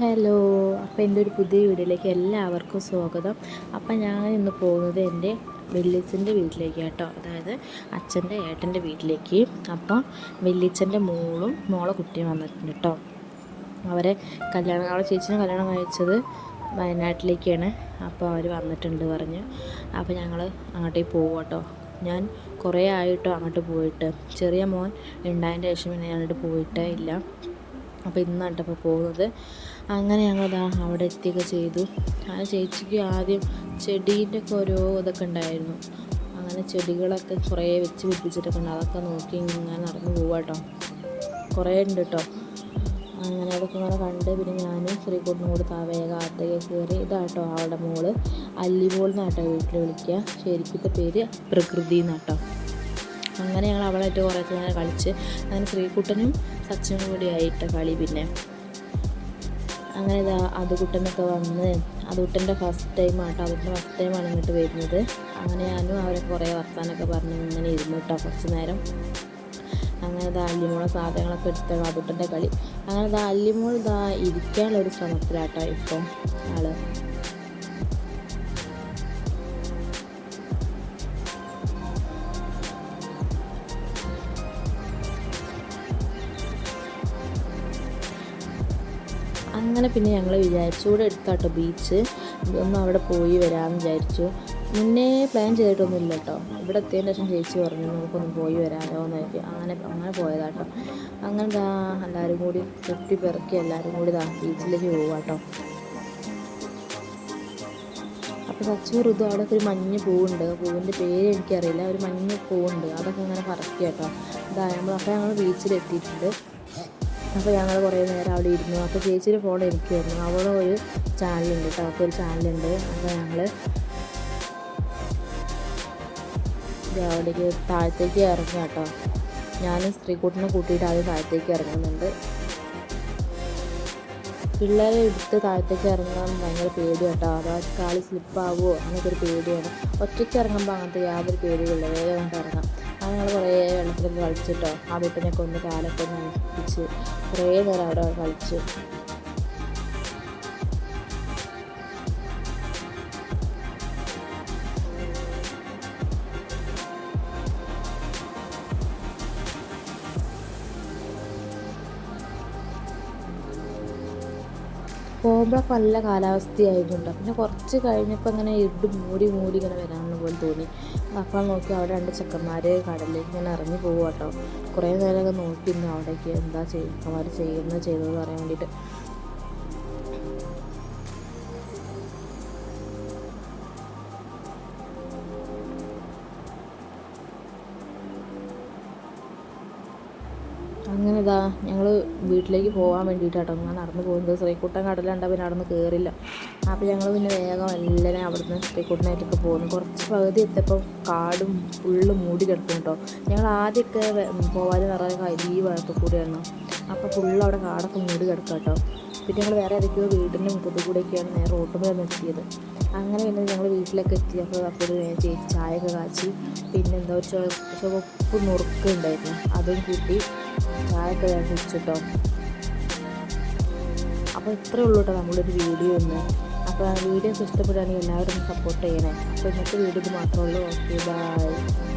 Hello അപ്പോൾ എന്റെ ഒരു പുതിയ വീഡിയോയിലേക്ക് എല്ലാവർക്കും സ്വാഗതം. അപ്പം ഞാൻ ഇന്ന് പോകുന്നത് എന്റെ വെല്ലിച്ചന്റെ വീട്ടിലേക്ക് കേട്ടോ അതായത് അച്ഛന്റെ ഏട്ടന്റെ വീട്ടിലേക്ക്. അപ്പോൾ വെല്ലിച്ചന്റെ മോളും മോളെ കുട്ടിയും വന്നിട്ടുണ്ട് കേട്ടോ അവരെ കല്യാണം അവളെ ചേച്ചിനെ കല്യാണം കഴിച്ചത് വയനാട്ടിലേക്കാണ്. അപ്പോൾ അവർ വന്നിട്ടുണ്ട് പറഞ്ഞ്. അപ്പോൾ ഞങ്ങൾ അങ്ങോട്ടേക്ക് പോകും കേട്ടോ ഞാൻ കുറേ ആയിട്ടോ അങ്ങോട്ട് പോയിട്ട്. ചെറിയ മോൻ ഉണ്ടായതിന്റെ ശേഷം പിന്നെ ഞാനങ്ങോട്ട് പോയിട്ടേ ഇല്ല. അപ്പോൾ ഇന്നാണ് അപ്പോൾ പോകുന്നത്. അങ്ങനെ ഞങ്ങൾ അവിടെ എത്തിയൊക്കെ ചെയ്തു. ആ ചേച്ചിക്ക് ആദ്യം ചെടീന്റെ ഒക്കെ ഓരോ ഇതൊക്കെ ഉണ്ടായിരുന്നു. അങ്ങനെ ചെടികളൊക്കെ കുറേ വെച്ച് പിടിപ്പിച്ചിട്ടൊക്കെ ഉണ്ട്. അതൊക്കെ നോക്കി ഇങ്ങനെ നടന്നു പോവാട്ടോ കുറേ ഉണ്ട് കേട്ടോ അങ്ങനെ അതൊക്കെ ഇങ്ങനെ കണ്ട് പിന്നെ ഞാൻ ശ്രീകുട്ടിനും കൂടെ താ വേഗം അകത്തേക്ക് കയറി. ഇതാട്ടോ അവളുടെ മോൾ. അല്ലിമോൾ എന്നാട്ടോ വീട്ടിൽ വിളിക്കുക. ശരിക്കത്തെ പേര് പ്രകൃതി എന്നാട്ടോ അങ്ങനെ ഞങ്ങൾ അവളായിട്ട് കുറേ നേരം കളിച്ച് അങ്ങനെ ശ്രീകുട്ടനും സച്ചിനും കൂടി ആയിട്ട് കളി പിന്നെ. അങ്ങനെ ഇതാ അതുകുട്ടനൊക്കെ വന്ന് അതുകുട്ടന്റെ ഫസ്റ്റ് ടൈം ആട്ടോ അതുകുട്ടന്റെ ഫസ്റ്റ് ടൈമാണ് ഇങ്ങോട്ട് വരുന്നത്. അങ്ങനെ ഞാനും അവരെ കുറേ വർത്താനൊക്കെ പറഞ്ഞ് ഇങ്ങനെ ഇരുന്നു കേട്ടോ കുറച്ച് നേരം. അങ്ങനെ ഇതാ അല്ലിമോളെ സാധനങ്ങളൊക്കെ എടുത്ത അതുട്ടന്റെ കളി. അങ്ങനെ ഇതാ അല്ലിമോൾ ഇതാ ഇരിക്കാനുള്ള ഒരു ശ്രമത്തിലാട്ടോ ഇപ്പം ആൾ. അങ്ങനെ പിന്നെ ഞങ്ങൾ വിചാരിച്ചു ഇവിടെ എടുത്താട്ടോ ബീച്ച്. ഒന്ന് അവിടെ പോയി വരാമെന്ന് വിചാരിച്ചു. മുന്നേ പ്ലാൻ ചെയ്തിട്ടൊന്നുമില്ല കേട്ടോ ഇവിടെ എത്തിയതിന് ശേഷം ചേച്ചി പറഞ്ഞു നമുക്കൊന്ന് പോയി വരാമോ എന്ന് ചോദിച്ചു അങ്ങനെ അങ്ങനെ പോയതാട്ടോ. അങ്ങനെ ദാ എല്ലാവരും കൂടി ചുറ്റി പെറുക്കി എല്ലാവരും കൂടി ദാ ബീച്ചിലേക്ക് പോവാട്ടോ. അപ്പോൾ സച്ചു ഋതു അവിടെ ഒരു മഞ്ഞ് പൂവുണ്ട്. പൂവിന്റെ പേര് എനിക്കറിയില്ല. ഒരു മഞ്ഞ പൂവുണ്ട്. അതൊക്കെ ഇങ്ങനെ പറക്കി കേട്ടോ. ഇതാ നമ്മൾ അപ്പോൾ ഞങ്ങൾ ബീച്ചിലെത്തിയിട്ടുണ്ട്. അപ്പോൾ ഞങ്ങൾ കുറേ നേരം അവിടെ ഇരുന്നു. അപ്പോൾ ചേച്ചിയുടെ ഫോൺ എനിക്കായിരുന്നു. അവിടെ ഒരു ചാനലുണ്ട് കേട്ടോ. അപ്പോൾ ഒരു ചാനലുണ്ട് അപ്പോൾ ഞങ്ങൾ അവിടേക്ക് താഴത്തേക്ക് ഇറങ്ങുക കേട്ടോ. ഞാൻ സ്ത്രീകൂട്ടിനെ കൂട്ടിയിട്ട് ആദ്യം താഴത്തേക്ക് ഇറങ്ങുന്നുണ്ട്. പിള്ളേരെ എടുത്ത് താഴത്തേക്ക് ഇറങ്ങാൻ ഭയങ്കര പേടി കേട്ടോ. അതാ കാളി സ്ലിപ്പാവുമോ അങ്ങനത്തെ ഒരു പേടിയാണ്. ഒറ്റയ്ക്ക് ഇറങ്ങുമ്പോൾ അങ്ങനത്തെ യാതൊരു പേടിയില്ല വേഗം കൊണ്ട് ഇറങ്ങാം. ഞങ്ങൾ കുറേ വെള്ളത്തിലൊക്കെ കളിച്ചിട്ടോ ആ വീട്ടിനൊക്കെ ഒന്ന് കാലൊക്കെ ഒന്ന് അഴിപ്പിച്ച് കുറേ നേരം അവിടെ കളിച്ചു പോകുമ്പോഴൊക്കെ നല്ല കാലാവസ്ഥയായിരുന്നു പിന്നെ കുറച്ച് കഴിഞ്ഞപ്പോൾ ഇങ്ങനെ ഇരുട് മൂടി മൂടി ഇങ്ങനെ വരാമെന്ന് പോലെ തോന്നി. അപ്പോൾ നോക്കി അവിടെ രണ്ട് ചെക്കന്മാർ കടലിലേക്ക് ഇങ്ങനെ ഇറങ്ങി പോകുക കേട്ടോ കുറേ നേരമൊക്കെ നോക്കി ഇന്ന് അവിടേക്ക് എന്താ ചെക്കന്മാർ ചെയ്യുന്നത് ചെയ്തതെന്ന് പറയാൻ വേണ്ടിയിട്ട്. അങ്ങനെ ഇതാ ഞങ്ങൾ വീട്ടിലേക്ക് പോകാൻ വേണ്ടിയിട്ടാട്ടോ ഞാൻ നടന്നു പോകുന്നത്. ശ്രീക്കുട്ടൻ കടലുണ്ട് പിന്നെ നടന്ന് കയറില്ല അപ്പോൾ ഞങ്ങൾ പിന്നെ വേഗം എല്ലാവരും അവിടുന്ന് ശ്രീക്കുട്ടനായിട്ടൊക്കെ പോകുന്നു. കുറച്ച് പകുതി എത്തിയപ്പോൾ കാടും ഫുള്ള് മൂടി കിടക്കും കേട്ടോ. ഞങ്ങൾ ആദ്യമൊക്കെ പോവാതെ നിറയെ ഈ ഭാഗത്ത് കൂടിയായിരുന്നു. അപ്പോൾ ഫുള്ള് അവിടെ കാടൊക്കെ മൂടി കിടക്കാം കേട്ടോ പിന്നെ ഞങ്ങൾ വേറെ ഏതൊക്കെയോ വീടിന്റെ മുറ്റത്ത് കൂടെയൊക്കെയാണ് നേരെ റോട്ടുമ്പോൾ എത്തിയത് അങ്ങനെ പിന്നെ ഞങ്ങൾ വീട്ടിലൊക്കെ എത്തി. അപ്പോൾ ചേച്ചി ചായയൊക്കെ കാച്ചി. പിന്നെ എന്താ ഒരു ചുവപ്പ് നുറുക്ക് ഉണ്ടായിരുന്നു. അതും കൂട്ടി ചായയൊക്കെ ഞാൻ കുടിച്ചിട്ടോ. അപ്പോൾ ഇത്രയേ ഉള്ളൂ കേട്ടോ നമ്മളൊരു വീഡിയോ ഒന്ന് അപ്പോൾ ആ വീഡിയോസ് ഇഷ്ടപ്പെടുകയാണെങ്കിൽ എല്ലാവരും സപ്പോർട്ട് ചെയ്യണേ. അപ്പോൾ ഇന്നത്തെ വീഡിയോ മാത്രമേ ഉള്ളൂ. Okay bye